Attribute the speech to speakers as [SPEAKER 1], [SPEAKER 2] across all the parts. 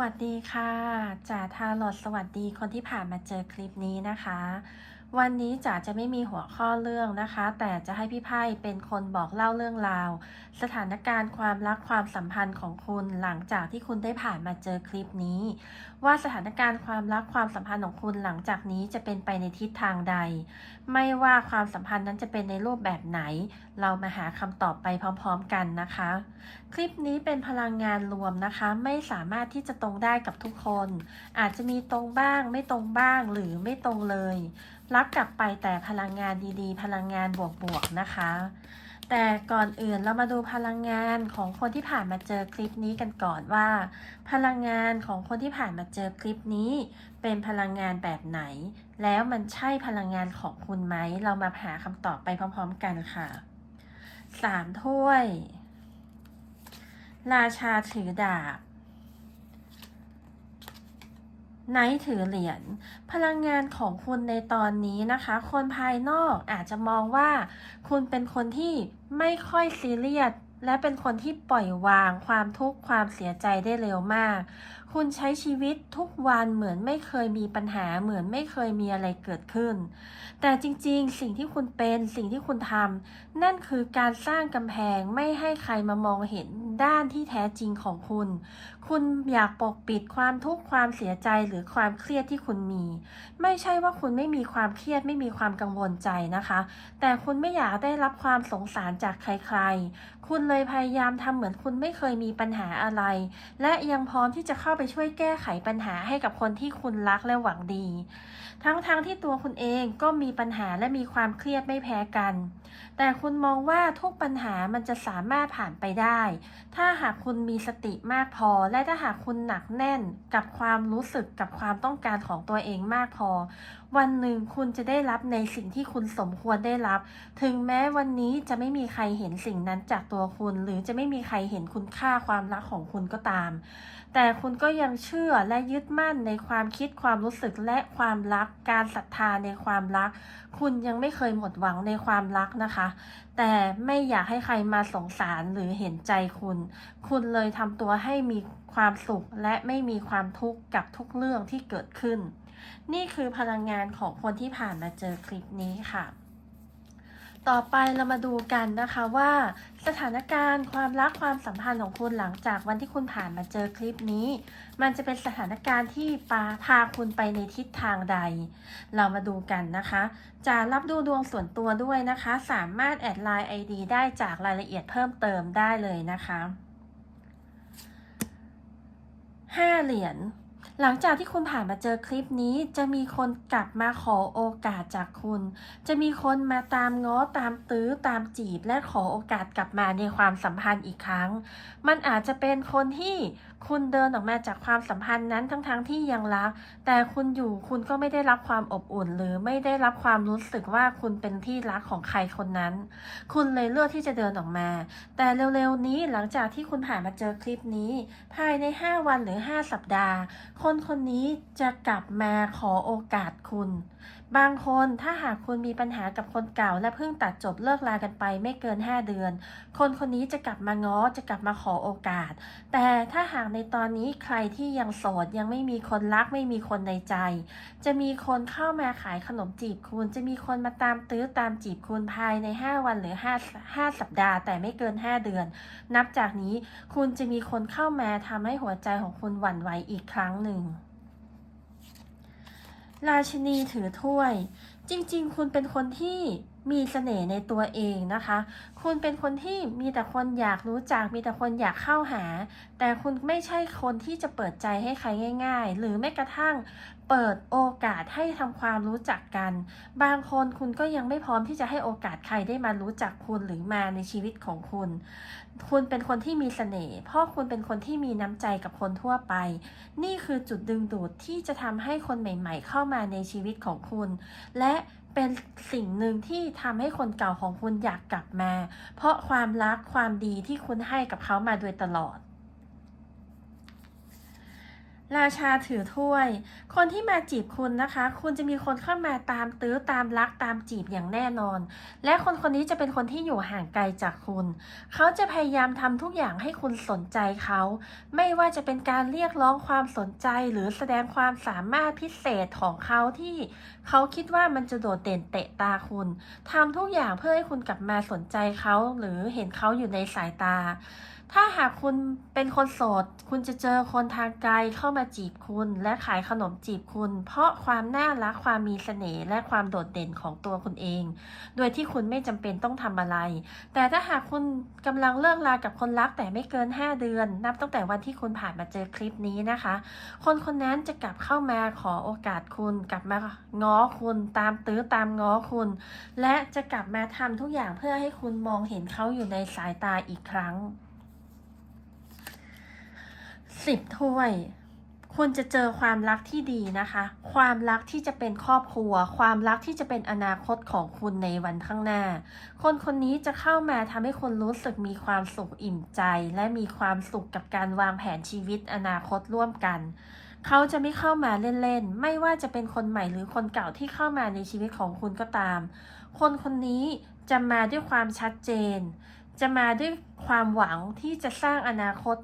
[SPEAKER 1] วัสดีค่ะจ่าทาร์ลอดสวัสดีคนที่ผ่านมาเจอคลิปนี้นะคะ วันนี้จ๋าจะไม่มีหัวข้อเรื่องนะคะ แต่จะให้พี่ไพ่เป็นคนบอกเล่าเรื่องราว สถานการณ์ความรักความสัมพันธ์ของคุณหลังจากที่คุณได้ผ่านมาเจอคลิปนี้ ว่าสถานการณ์ความรักความสัมพันธ์ของคุณหลังจากนี้จะเป็นไปในทิศทางใด ไม่ว่าความสัมพันธ์นั้นจะเป็นในรูปแบบไหน เรามาหาคำตอบไปพร้อม ๆ กันนะคะ คลิปนี้เป็นพลังงานรวมนะคะ ไม่สามารถที่จะตรงได้กับทุกคน อาจจะมีตรงบ้าง ไม่ตรงบ้างหรือไม่ตรงเลย รับกลับไปแต่พลังงานดีๆ พลังงานบวกๆนะคะ แต่ก่อนอื่นเรามาดูพลังงานของคนที่ผ่านมาเจอคลิปนี้กันก่อนว่า พลังงานของคนที่ผ่านมาเจอคลิปนี้ เป็นพลังงานแบบไหน แล้วมันใช่พลังงานของคุณไหม เรามาหาคำตอบไปพร้อมๆกันค่ะสามถ้วย ราชาถือดาบ ไนท์ถือเหรียญพลังงานของคุณในตอนนี้นะคะ คนภายนอกอาจจะมองว่า คุณเป็นคนที่ไม่ค่อยซีเรียสและเป็นคนที่ปล่อยวางความทุกข์ความเสียใจได้เร็วมาก คุณใช้ชีวิตทุกวันเหมือนไม่เคยมีปัญหาเหมือนไม่เคยมีอะไรเกิดขึ้น แต่จริงๆ สิ่งที่คุณเป็นสิ่งที่คุณทำนั่นคือการสร้างกำแพงไม่ให้ใครมามองเห็นด้านที่แท้จริงของคุณ คุณอยากปกปิดความทุกข์ความเสียใจหรือความเครียดที่คุณมี ไม่ใช่ว่าคุณไม่มีความเครียดไม่มีความกังวลใจนะคะ แต่คุณไม่อยากได้รับความสงสารจากใครๆ คุณเลยพยายามทำเหมือนคุณไม่เคยมีปัญหาอะไร และยังพร้อมที่จะเข้าไปช่วยแก้ไขปัญหาให้กับคนที่คุณรักและหวังดี ทั้งๆทที่ตัวคุณเองก็มีปัญหาและมีความเครียดไม่แพ้กัน แต่คุณมองว่าทุกปัญหามันจะสามารถผ่านไปได้ ถ้าหากคุณมีสติมากพอ และถ้าหากคุณหนักแน่นกับความรู้สึกกับความต้องการของตัวเองมากพอ วันหนึ่งคุณจะได้รับในสิ่งที่คุณสมควรได้รับ ถึงแม้วันนี้จะไม่มีใครเห็นสิ่งนั้นจากตัวคุณ หรือจะไม่มีใครเห็นคุณค่าความรักของคุณก็ตาม แต่คุณก็ยังเชื่อและยึดมั่นในความคิดความรู้สึกและความรัก การศรัทธาในความรัก คุณยังไม่เคยหมดหวังในความรักนะคะ แต่ไม่อยากให้ใครมาสงสารหรือเห็นใจคุณ คุณเลยทำตัวให้มีความสุขและไม่มีความทุกข์กับทุกเรื่องที่เกิดขึ้น นี่คือพลังงานของคนที่ผ่านมาเจอคลิปนี้ค่ะ ต่อไปเรามาดูกันนะคะว่า สถานการณ์ความรักความสัมพันธ์ของคุณหลังจากวันที่คุณผ่านมาเจอคลิปนี้ มันจะเป็นสถานการณ์ที่ปาพาคุณไปในทิศทางใด เรามาดูกันนะคะ จะรับดูดวงส่วนตัวด้วยนะคะ สามารถแอดไลน์ ID ได้จากรายละเอียดเพิ่มเติมได้เลยนะคะห้าเหรียญ หลังจากที่คุณผ่านมาเจอคลิปนี้ จะมีคนกลับมาขอโอกาสจากคุณ จะมีคนมาตามง้อตามตื้อตามจีบและขอโอกาสกลับมาในความสัมพันธ์อีกครั้ง มันอาจจะเป็นคนที่ คุณเดินออกมาจากความสัมพันธ์นั้นทั้งๆทที่ยังรัก แต่คุณอยู่คุณก็ไม่ได้รับความอบอุ่น หรือไม่ได้รับความรู้สึกว่าคุณเป็นที่รักของใครคนนั้น คุณเลยเลือกที่จะเดินออกมา แต่เร็วๆนี้หลังจากที่คุณผ่านมาเจอคลิปนี้ ภายใน 5 วันหรือ 5 สัปดาห์ คนคนนี้จะกลับมาขอโอกาสคุณ บางคนถ้าหากคุณมีปัญหากับคนเก่า และเพิ่งตัดจบเลิกลากันไปไม่เกิน 5 เดือน คนคนนี้จะกลับมาง้อจะกลับมาขอโอกาส แต่ถ้าหากในตอนนี้ใครที่ยังโสดยังไม่มีคนรักไม่มีคนในใจ จะมีคนเข้ามาขายขนมจีบคุณ จะมีคนมาตามตื้อตามจีบคุณภายใน 5 วันหรือ 5 5 สัปดาห์ แต่ไม่เกิน 5 เดือน นับจากนี้คุณจะมีคนเข้ามาทำให้หัวใจของคุณหวั่นไหวอีกครั้งหนึ่ง ราชินีถือถ้วย จริงๆ คุณเป็นคนที่มีเสน่ห์ในตัวเองนะคะ คุณเป็นคนที่มีแต่คนอยากรู้จัก มีแต่คนอยากเข้าหา แต่คุณไม่ใช่คนที่จะเปิดใจให้ใครง่าย ๆ หรือแม้กระทั่งเปิดโอกาสให้ทำความรู้จักกัน บางคนคุณก็ยังไม่พร้อมที่จะให้โอกาสใครได้มารู้จักคุณหรือมาในชีวิตของคุณ คุณเป็นคนที่มีเสน่ห์เพราะคุณเป็นคนที่มีน้ำใจกับคนทั่วไป นี่คือจุดดึงดูดที่จะทำให้คนใหม่ ๆ เข้ามาในชีวิตของคุณ และเป็นสิ่งหนึ่งที่ทำให้คนเก่าของคุณอยากกลับมา เพราะความรักความดีที่คุณให้กับเขามาโดยตลอด ราชาถือถ้วย คนที่มาจีบคุณนะคะ คุณจะมีคนเข้ามาตามตื้อตามรักตามจีบอย่างแน่นอน และคนคนนี้จะเป็นคนที่อยู่ห่างไกลจากคุณ เขาจะพยายามทำทุกอย่างให้คุณสนใจเขา ไม่ว่าจะเป็นการเรียกร้องความสนใจหรือแสดงความสามารถพิเศษของเขาที่ เขาคิดว่ามันจะโดดเด่นเตะตาคุณทำทุกอย่างเพื่อให้คุณกลับมาสนใจเขาหรือเห็นเขาอยู่ในสายตา ถ้าหากคุณเป็นคนโสด คุณจะเจอคนทางไกลเข้ามาจีบคุณ และขายขนมจีบคุณ เพราะความน่ารักความมีเสน่ห์และความโดดเด่นของตัวคุณเอง โดยที่คุณไม่จำเป็นต้องทำอะไร แต่ถ้าหากคุณกำลังเลิกลากับคนรักแต่ไม่เกิน 5 เดือน นับตั้งแต่วันที่คุณผ่านมาเจอคลิปนี้นะคะ คนคนนั้นจะกลับเข้ามาขอโอกาสคุณกลับมาง้อคุณตามตื้อตามง้อคุณ และจะกลับมาทำทุกอย่างเพื่อให้คุณมองเห็นเขาอยู่ในสายตาอีกครั้ง สิบถ้วย คุณจะเจอความรักที่ดีนะคะ ความรักที่จะเป็นครอบครัว ความรักที่จะเป็นอนาคตของคุณในวันข้างหน้า คนคนนี้จะเข้ามาทำให้คุณรู้สึกมีความสุขอิ่มใจ และมีความสุขกับการวางแผนชีวิตอนาคตร่วมกันเขาจะไม่เข้ามาเล่นๆ ไม่ว่าจะเป็นคนใหม่หรือคนเก่าที่เข้ามาในชีวิตของคุณก็ตาม คนคนนี้จะมาด้วยความชัดเจน จะมาด้วยความหวังที่จะสร้างอนาคต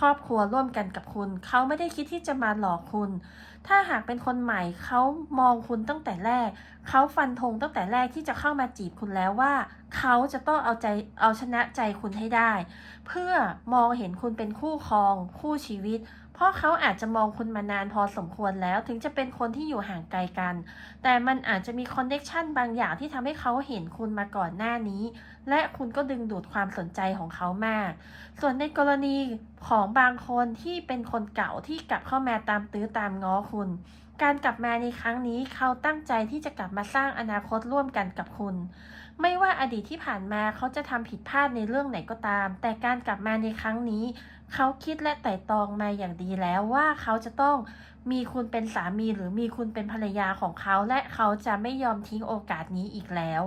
[SPEAKER 1] ครอบครัวร่วมกันกับคุณ เขาไม่ได้คิดที่จะมาหลอกคุณ ถ้าหากเป็นคนใหม่เขามองคุณตั้งแต่แรก เขาฟันธงตั้งแต่แรกที่จะเข้ามาจีบคุณแล้วว่า เขาจะต้องเอาใจเอาชนะใจคุณให้ได้ เพื่อมองเห็นคุณเป็นคู่ครอง คู่ชีวิต เพราะเขาอาจจะมองคุณมานานพอสมควรแล้วถึงจะเป็นคนที่อยู่ห่างไกลกัน แต่มันอาจจะมีคอนเน็ชันบางอย่างที่ทำให้เขาเห็นคุณมาก่อนหน้านี้ และคุณก็ดึงดูดความสนใจของเขามาก ส่วนในกรณีของบางคนที่เป็นคนเก่าที่กลับเข้ามาตามตื้อตามง้อคุณ การกลับมาในครั้งนี้เขาตั้งใจที่จะกลับมาสร้างอนาคตร่วมกันกับคุณ ไม่ว่าอดีตที่ผ่านมาเขาจะทำผิดพลาดในเรื่องไหนก็ตาม แต่การกลับมาในครั้งนี้ เขาคิดและไต่ตองมาอย่างดีแล้วว่าเขาจะต้องมีคุณเป็นสามีหรือมีคุณเป็นภรรยาของเขา และเขาจะไม่ยอมทิ้งโอกาสนี้อีกแล้ว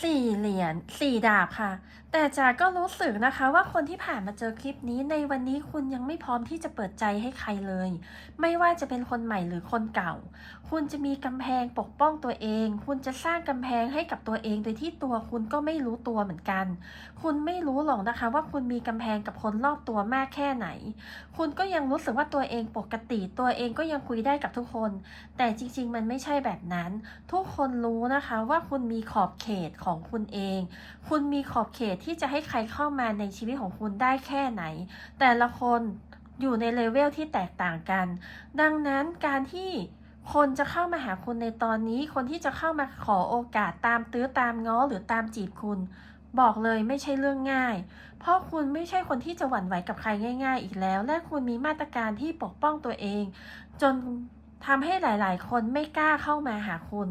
[SPEAKER 1] สี่เหรียญสี่ดาบค่ะ แต่จ๋าก็รู้สึกนะคะว่าคนที่ผ่านมาเจอคลิปนี้ในวันนี้คุณยังไม่พร้อมที่จะเปิดใจให้ใครเลย ไม่ว่าจะเป็นคนใหม่หรือคนเก่า คุณจะมีกำแพงปกป้องตัวเอง คุณจะสร้างกำแพงให้กับตัวเอง โดยที่ตัวคุณก็ไม่รู้ตัวเหมือนกัน คุณไม่รู้หรอกนะคะว่าคุณมีกำแพงกับคนรอบตัวมากแค่ไหน คุณก็ยังรู้สึกว่าตัวเองปกติ ตัวเองก็ยังคุยได้กับทุกคน แต่จริง ๆ มันไม่ใช่แบบนั้น ทุกคนรู้นะคะว่าคุณมีขอบเขตของคุณเอง คุณมีขอบเขตที่จะให้ใครเข้ามาในชีวิตของคุณได้แค่ไหน แต่ละคนอยู่ในเลเวลที่แตกต่างกัน ดังนั้นการที่คนจะเข้ามาหาคุณในตอนนี้ คนที่จะเข้ามาขอโอกาสตามตื้อตามง้อหรือตามจีบคุณ บอกเลยไม่ใช่เรื่องง่าย เพราะคุณไม่ใช่คนที่จะหวั่นไหวกับใครง่าย ๆ อีกแล้ว และคุณมีมาตรการที่ปกป้องตัวเอง จนทำให้หลายๆ คนไม่กล้าเข้ามาหาคุณ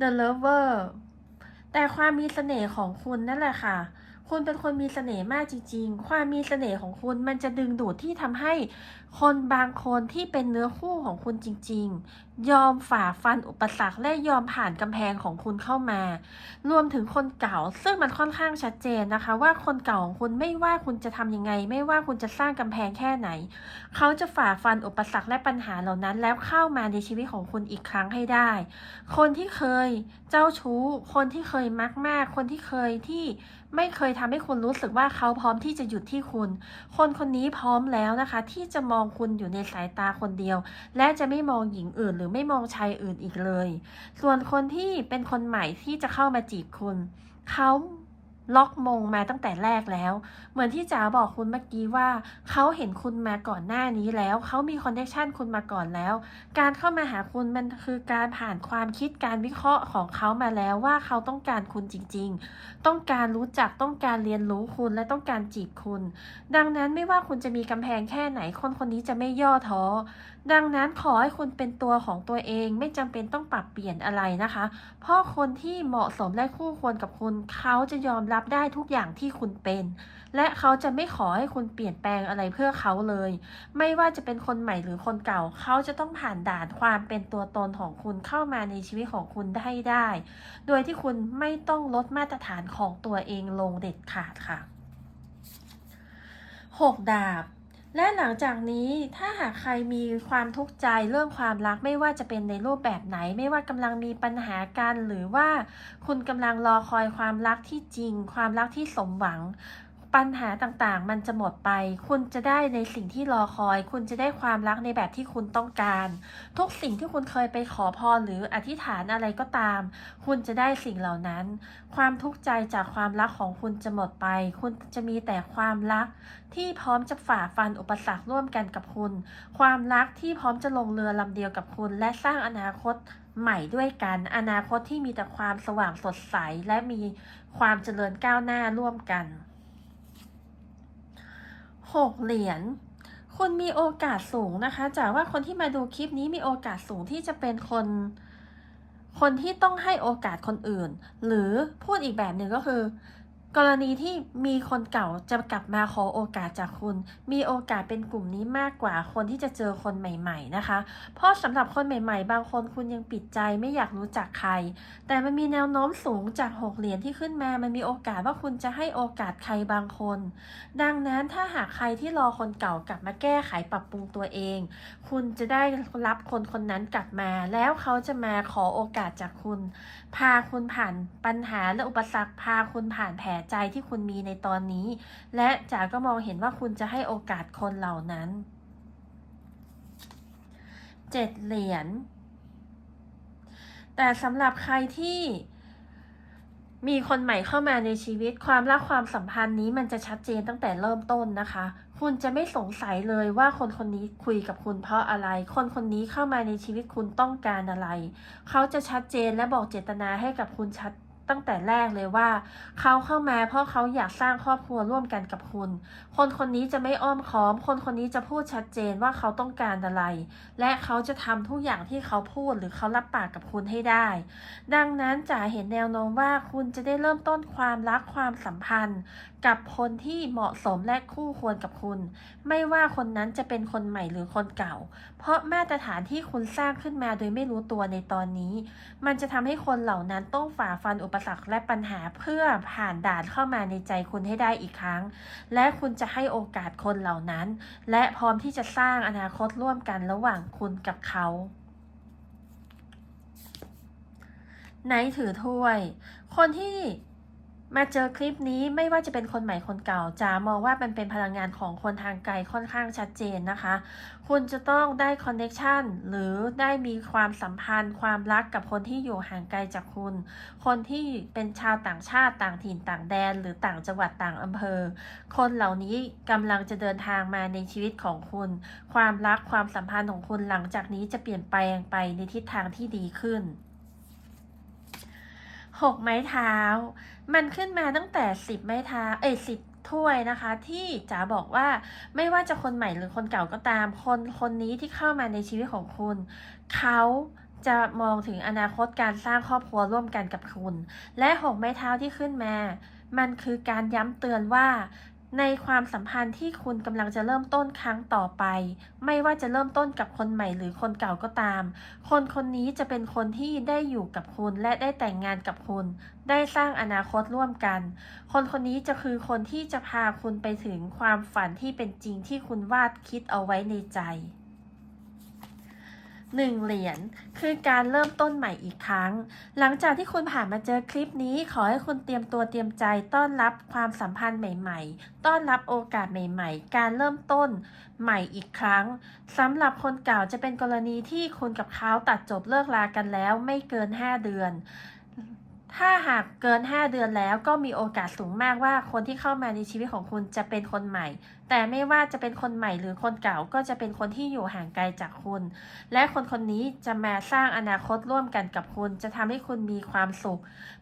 [SPEAKER 1] The Lover แต่ความมีเสน่ห์ของคุณนั่นแหละค่ะ คุณเป็นคนมีเสน่ห์มากจริง ๆ ความมีเสน่ห์ของคุณมันจะดึงดูดที่ทำให้คนบางคนที่เป็นเนื้อคู่ของคุณจริง ๆ ยอมฝ่าฟันอุปสรรคและยอมผ่านกำแพงของคุณเข้ามา รวมถึงคนเก่าซึ่งมันค่อนข้างชัดเจนนะคะ ว่าคนเก่าของคุณไม่ว่าคุณจะทำยังไง ไม่ว่าคุณจะสร้างกำแพงแค่ไหน เขาจะฝ่าฟันอุปสรรคและปัญหาเหล่านั้นแล้วเข้ามาในชีวิตของคุณอีกครั้งให้ได้ คนที่เคยเจ้าชู้ คนที่เคยมักมาก คนที่เคยที่ ไม่เคยทำให้คุณรู้สึกว่าเขาพร้อมที่จะหยุดที่คุณ คนคนนี้พร้อมแล้วนะคะ ที่จะมองคุณอยู่ในสายตาคนเดียว และจะไม่มองหญิงอื่น หรือไม่มองชายอื่นอีกเลย ส่วนคนที่เป็นคนใหม่ที่จะเข้ามาจีบคุณ เขา ล็อกมงมาตั้งแต่แรกแล้ว เหมือนที่จ๋าบอกคุณเมื่อกี้ว่า เขาเห็นคุณมาก่อนหน้านี้แล้ว เขามีคอนเนคชันคุณมาก่อนแล้ว การเข้ามาหาคุณมันคือการผ่านความคิดการวิเคราะห์ของเขามาแล้วว่าเขาต้องการคุณจริง ๆ ต้องการรู้จักต้องการเรียนรู้คุณและต้องการจีบคุณ ดังนั้นไม่ว่าคุณจะมีกำแพงแค่ไหนคนคนนี้จะไม่ย่อท้อ ดังนั้นขอให้คุณเป็นตัวของตัวเองไม่จำเป็นต้องปรับเปลี่ยนอะไรนะคะ เพราะคนที่เหมาะสมและคู่ควรกับคุณเขาจะยอมรับรับได้ทุกอย่างที่คุณเป็น และเขาจะไม่ขอให้คุณเปลี่ยนแปลงอะไรเพื่อเขาเลย ไม่ว่าจะเป็นคนใหม่หรือคนเก่า เขาจะต้องผ่านด่านความเป็นตัวตนของคุณเข้ามาในชีวิตของคุณได้ได้ โดยที่คุณไม่ต้องลดมาตรฐานของตัวเองลงเด็ดขาดค่ะ 6 ดาบ และหลังจากนี้ถ้าหากใครมีความทุกข์ใจเรื่องความรักไม่ว่าจะเป็นในรูปแบบไหน ไม่ว่ากำลังมีปัญหากัน หรือว่าคุณกำลังรอคอยความรักที่จริง ความรักที่สมหวัง ปัญหาต่างๆ มันจะหมดไป คุณจะได้ในสิ่งที่รอคอย คุณจะได้ความรักในแบบที่คุณต้องการ ทุกสิ่งที่คุณเคยไปขอพรหรืออธิษฐานอะไรก็ตาม คุณจะได้สิ่งเหล่านั้น ความทุกข์ใจจากความรักของคุณจะหมดไป คุณจะมีแต่ความรัก ที่พร้อมจะฝ่าฟันอุปสรรคร่วมกันกับคุณ ความรักที่พร้อมจะลงเรือลำเดียวกับคุณ และสร้างอนาคตใหม่ด้วยกัน อนาคตที่มีแต่ความสว่างสดใส และมีความเจริญก้าวหน้าร่วมกัน 6 เหรียญคุณมีโอกาสสูงนะคะจากว่าคนที่มาดูคลิปนี้มีโอกาสสูงที่จะเป็นคน คนที่ต้องให้โอกาสคนอื่น หรือพูดอีกแบบหนึ่งก็คือ กรณีที่มีคนเก่าจะกลับมาขอโอกาสจากคุณ มีโอกาสเป็นกลุ่มนี้มากกว่าคนที่จะเจอคนใหม่ ๆ นะคะ เพราะสำหรับคนใหม่ ๆ บางคนคุณยังปิดใจไม่อยากรู้จักใคร แต่มันมีแนวโน้มสูงจากหกเหรียญที่ขึ้นมา มันมีโอกาสว่าคุณจะให้โอกาสใครบางคน ดังนั้นถ้าหากใครที่รอคนเก่ากลับมาแก้ไขปรับปรุงตัวเอง คุณจะได้รับคนคนนั้นกลับมา แล้วเขาจะมาขอโอกาสจากคุณ พาคุณผ่านปัญหาและอุปสรรคพาคุณผ่านแผลใจที่คุณมีในตอนนี้ และจ๋าก็มองเห็นว่าคุณจะให้โอกาสคนเหล่านั้นเจ็ดเหรียญแต่สำหรับใครที่มีคนใหม่เข้ามาในชีวิตความรักความสัมพันธ์นี้มันจะชัดเจนตั้งแต่เริ่มต้นนะคะ คุณจะไม่สงสัยเลยว่าคนคนนี้คุยกับคุณเพราะอะไร คนคนนี้เข้ามาในชีวิตคุณต้องการอะไร เขาจะชัดเจนและบอกเจตนาให้กับคุณชัด ตั้งแต่แรกเลยว่า เขาเข้ามาเพราะเขาอยากสร้างครอบครัวร่วมกันกับคุณ คนคนนี้จะไม่อ้อมค้อม คนคนนี้จะพูดชัดเจนว่าเขาต้องการอะไร และเขาจะทำทุกอย่างที่เขาพูดหรือเขารับปากกับคุณให้ได้ ดังนั้นจ๋าเห็นแนวโน้มว่าคุณจะได้เริ่มต้นความรักความสัมพันธ์ กับคนที่เหมาะสมและคู่ควรกับคุณ ไม่ว่าคนนั้นจะเป็นคนใหม่หรือคนเก่า เพราะมาตรฐานที่คุณสร้างขึ้นมาโดยไม่รู้ตัวในตอนนี้ มันจะทำให้คนเหล่านั้นต้องฝ่าฟันอุปสรรคและปัญหาเพื่อผ่านด่านเข้ามาในใจคุณให้ได้อีกครั้ง และคุณจะให้โอกาสคนเหล่านั้น และพร้อมที่จะสร้างอนาคตร่วมกันระหว่างคุณกับเขาไนถือถ้วย คนที่ มาเจอคลิปนี้ไม่ว่าจะเป็นคนใหม่คนเก่าจ๋ามองว่ามันเป็นพลังงานของคนทางไกลค่อนข้างชัดเจนนะคะ คุณจะต้องได้คอนเน็ชันหรือได้มีความสัมพันธ์ ความรักกับคนที่อยู่ห่างไกลจากคุณ คนที่เป็นชาวต่างชาติต่างถิ่นต่างแดน หรือต่างจังหวัดต่างอำเภอ คนเหล่านี้กำลังจะเดินทางมาในชีวิตของคุณ ความรักความสัมพันธ์ของคุณหลังจากนี้จะเปลี่ยนแปลงไปในทิศทางที่ดีขึ้น หกไม้เท้า มันขึ้นมาตั้งแต่สิบไม้เท้า เอ้ยสิบถ้วยนะคะ ที่จ๋าบอกว่าไม่ว่าจะคนใหม่หรือคนเก่าก็ตาม คนคนนี้ที่เข้ามาในชีวิตของคุณ เขาจะมองถึงอนาคตการสร้างครอบครัวร่วมกันกับคุณ และหกไม้เท้าที่ขึ้นมา มันคือการย้ำเตือนว่า ในความสัมพันธ์ที่คุณกำลังจะเริ่มต้นครั้งต่อไป ไม่ว่าจะเริ่มต้นกับคนใหม่หรือคนเก่าก็ตาม คนคนนี้จะเป็นคนที่ได้อยู่กับคุณและได้แต่งงานกับคุณ ได้สร้างอนาคตร่วมกัน คนคนนี้จะคือคนที่จะพาคุณไปถึงความฝันที่เป็นจริงที่คุณวาดคิดเอาไว้ในใจ หนึ่งเหรียญคือการเริ่มต้นใหม่อีกครั้ง หลังจากที่คุณผ่านมาเจอคลิปนี้ ขอให้คุณเตรียมตัวเตรียมใจต้อนรับความสัมพันธ์ใหม่ ๆ ต้อนรับโอกาสใหม่ ๆ การเริ่มต้นใหม่อีกครั้งสำหรับคนเก่าจะเป็นกรณีที่คุณกับเขาตัดจบเลิกลากันแล้วไม่เกิน 5 เดือนถ้าหากเกิน 5 เดือนแล้วก็มีโอกาสสูงมากว่าคนที่เข้ามาในชีวิตของคุณจะเป็นคนใหม่แต่ไม่ว่าจะเป็นคนใหม่หรือคนเก่าก็จะเป็นคนที่อยู่ห่างไกลจากคุณ และคนคนนี้จะมาสร้างอนาคตร่วมกันกับคุณ จะทำให้คุณมีความสุข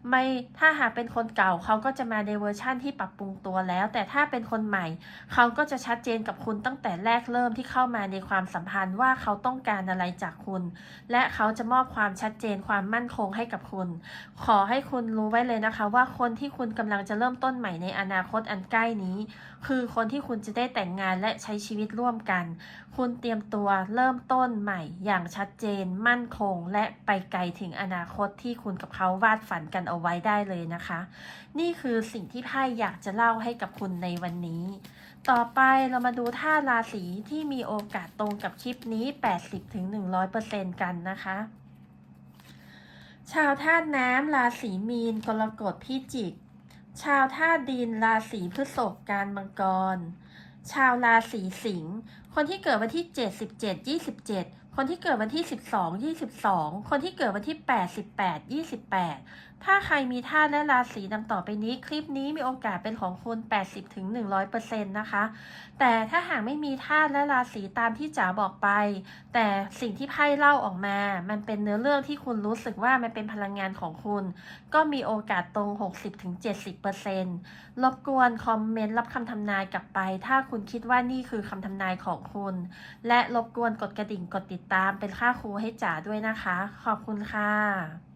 [SPEAKER 1] ไม่ถ้าหากเป็นคนเก่าเขาก็จะมาในเวอร์ชั่นที่ปรับปรุงตัวแล้ว แต่ถ้าเป็นคนใหม่ เขาก็จะชัดเจนกับคุณตั้งแต่แรกเริ่มที่เข้ามาในความสัมพันธ์ว่าเขาต้องการอะไรจากคุณ และเขาจะมอบความชัดเจนความมั่นคงให้กับคุณ ขอให้คุณรู้ไว้เลยนะคะ ว่าคนที่คุณกำลังจะเริ่มต้นใหม่ในอนาคตอันใกล้นี้ คือคนที่คุณจะได้แต่งงานและใช้ชีวิตร่วมกัน คุณเตรียมตัวเริ่มต้นใหม่อย่างชัดเจน มั่นคง และไปไกลถึงอนาคตที่คุณกับเขาวาดฝันกันเอาไว้ได้เลยนะคะ นี่คือสิ่งที่ไพ่อยากจะเล่าให้กับคุณในวันนี้ ต่อไปเรามาดูท่าราศีที่มีโอกาสตรงกับคลิปนี้ 80-100%กันนะคะชาวธาตุน้ำราศีมีน กรกฎพิจิก ชาวธาตุดินราศีพฤษภการมังกร ชาวราศีสิงห์ คนที่เกิดวันที่ 7 17 27 คนที่เกิดวันที่ 12 22 คนที่เกิดวันที่ 8 18 28 ถ้าใครมีธาตุและราศีดังต่อไปนี้คลิปนี้มีโอกาสเป็นของคุณ 80-100%นะคะ แต่ถ้าหากไม่มีธาตุและราศีตามที่จ๋าบอกไป แต่สิ่งที่ไพ่เล่าออกมา มันเป็นเนื้อเรื่องที่คุณรู้สึกว่ามันเป็นพลังงานของคุณ ก็มีโอกาสตรง 60-70%รบกวนคอมเมนต์รับคำทำนายกลับไป ถ้าคุณคิดว่านี่คือคำทำนายของคุณ และรบกวนกดกระดิ่งกดติดตามเป็นค่าครูให้จ๋าด้วยนะคะ ขอบคุณค่ะ